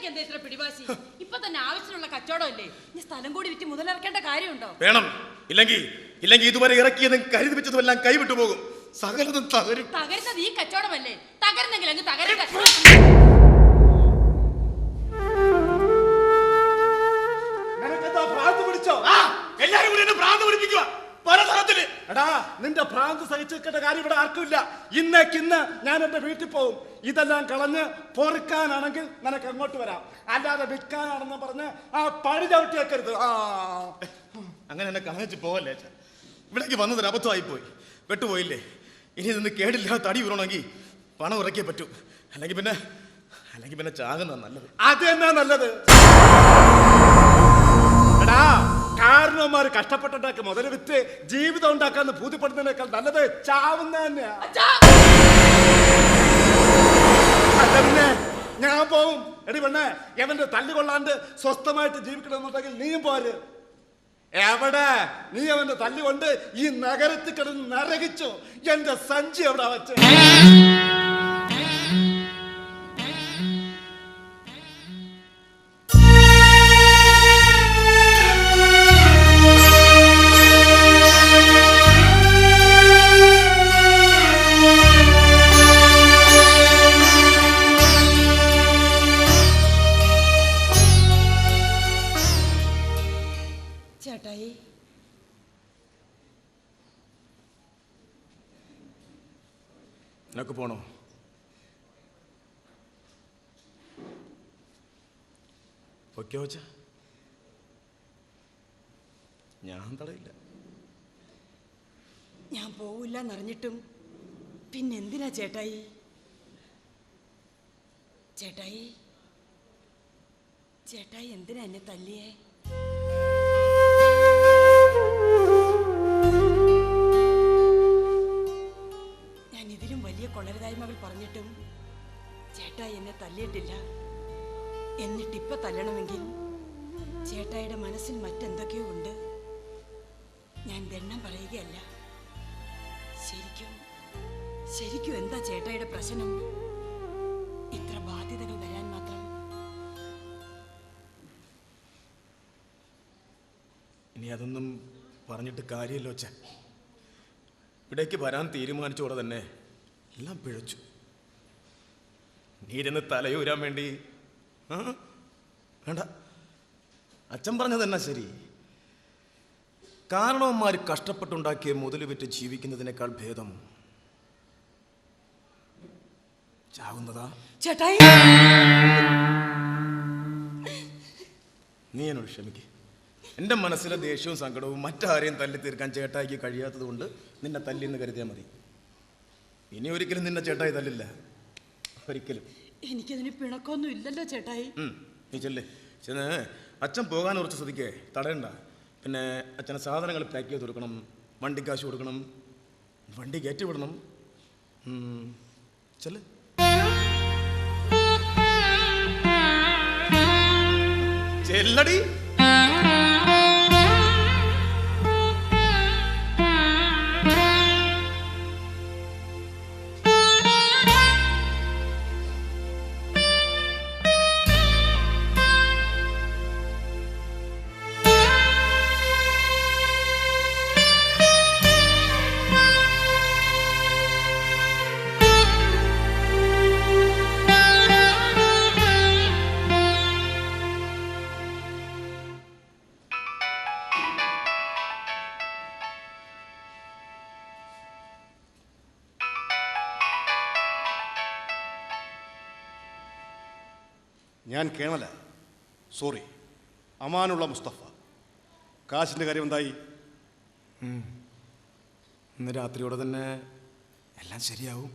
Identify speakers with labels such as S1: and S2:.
S1: ചേട്ടായിക്ക് എന്താ ഇത്ര പിടിവാശി? ഇപ്പൊ തന്നെ ആവശ്യമുള്ള കച്ചവടമല്ലേ? ഇനി സ്ഥലം കൂടി വിറ്റ് മുതലിറക്കേണ്ട കാര്യമുണ്ടോ?
S2: വേണം. ഇല്ലെങ്കിൽ ഇല്ലെങ്കിൽ ഇതുവരെ ഇറക്കിയതും കരുതി വെച്ചതും എല്ലാം കൈവിട്ടു പോകും. സകലതും തകരും.
S1: തകരുന്നത് ഈ കച്ചവടമല്ലേ? തകരുന്നെങ്കിൽ അങ്ങ് തകരട്ടെ
S3: നിന്റെ ഭ്രാന്ത് സഹിച്ചിരിക്കേണ്ട കാര്യം ഇവിടെ ആർക്കുമില്ല. ഇന്നേക്കിന്ന് ഞാൻ എന്റെ വീട്ടിൽ പോകും ഇതെല്ലാം കളഞ്ഞ് പൊറുക്കാനാണെങ്കിൽ നിനക്ക് അങ്ങോട്ട് വരാം. അല്ലാതെ വിൽക്കാനാണെന്ന് പറഞ്ഞ് ആ പഴി ചവിട്ടി വെക്കരുത് ആ.
S2: അങ്ങനെ എന്നെ കളഞ്ഞു പോവല്ലേ ഇവിടേക്ക് വന്നതൊരു അബദ്ധമായി പോയി വെട്ടുപോയില്ലേ? ഇനി ഇതൊന്ന് കേടില്ലാ തടി ഉറണമെങ്കിൽ പണം ഇറക്കിയേ പറ്റൂ. അല്ലെങ്കിൽ പിന്നെ അല്ലെങ്കിൽ പിന്നെ ചാകുന്ന നല്ലത്.
S3: അത് തന്നെ നല്ലത്. എടാ കാരണവന്മാര് കഷ്ടപ്പെട്ടുണ്ടാക്കി മുതൽ വിറ്റ് ജീവിതം ഉണ്ടാക്കാന്ന് ഭൂതിപ്പെടുന്നതിനേക്കാൾ നല്ലത് ചാവുന്ന തന്നെയാ.
S1: അച്ഛാ.
S3: അല്ല പിന്നെ ഞാൻ പോവും. എടി പെണ്ണേ എവന്റെ തല്ലുകൊള്ളാണ്ട് സ്വസ്ഥമായിട്ട് ജീവിക്കണമെന്നുണ്ടെങ്കിൽ നീയും പോര്. എവിടെ? നീ അവന്റെ തല്ലുകൊണ്ട് ഈ നഗരത്തിൽ കിടന്ന് നരകിച്ചു? എന്റെ സഞ്ചി എവിടെ വെച്ച്?
S2: നിനക്ക് പോണോ? പൊയ്ക്കോ വെച്ച ഞാൻ തടയില്ല.
S1: ഞാൻ പോവില്ല എന്നറിഞ്ഞിട്ടും പിന്നെന്തിനാ ചേട്ടായി? ചേട്ടായി? ചേട്ടായി എന്തിനാ എന്നെ തല്ലിയേ? വലിയ കൊള്ളരുതായ്മകൾ പറഞ്ഞിട്ടും ചേട്ട എന്നെ തല്ലിയിട്ടില്ല. എന്നിട്ടിപ്പ തല്ലണമെങ്കിൽ ചേട്ടായുടെ മനസ്സിൽ മറ്റെന്തൊക്കെയോ ഉണ്ട്. ഞാൻ ദണ്ണം പറയുകയല്ല. ശരിക്കും ശരിക്കും എന്താ ചേട്ടായുടെ പ്രശ്നം? ഇത്ര ബാധ്യതകൾ വരാൻ മാത്രം.
S2: ഇനി അതൊന്നും പറഞ്ഞിട്ട് കാര്യമല്ലോ അച്ഛ ഇവിടേക്ക് വരാൻ തീരുമാനിച്ചോടെ തന്നെ. എല്ലാം പിഴച്ചു. നീ ഇരുന്ന് തലയൂരാൻ വേണ്ടി? വേണ്ട. അച്ഛൻ പറഞ്ഞത് തന്നെ ശരി? കാരണവന്മാർ കഷ്ടപ്പെട്ടുണ്ടാക്കിയ മുതൽ വിറ്റ് ജീവിക്കുന്നതിനേക്കാൾ ഭേദം ചാവുന്നതാ.
S1: ചേട്ടായി.
S2: നീ എന്നോട് ക്ഷമിക്കേ. എന്റെ മനസ്സിലെ ദേഷ്യവും സങ്കടവും മറ്റാരെയും തല്ലി തീർക്കാൻ ചേട്ടായിക്ക് കഴിയാത്തത് കൊണ്ട് നിന്നെ തല്ലിന്ന് കരുതിയാൽ മതി. ഇനി ഒരിക്കലും നിന്നെ ചേട്ടായി തല്ലില്ല. ഒരിക്കലും.
S1: എനിക്കതിന് പിണക്കൊന്നും ഇല്ലല്ലോ ചേട്ടായി.
S2: നീ ചെല്ലേ. ചെന്ന് അച്ഛൻ പോകാൻ കുറച്ച് ശ്രദ്ധിക്കേ തടയണ്ട. പിന്നെ അച്ഛനെ സാധനങ്ങൾ പാക്ക് ചെയ്ത് കൊടുക്കണം വണ്ടി കാശ് കൊടുക്കണം വണ്ടി കയറ്റി വിടണം. ചെല്ല്. ചെല്ലടി.
S4: ഞാൻ കേണല. സോറി. അമാനുള്ള മുസ്തഫ. കാശിന്റെ കാര്യം എന്തായി?
S2: ഇന്ന് രാത്രിയോടെ തന്നെ എല്ലാം ശരിയാവും.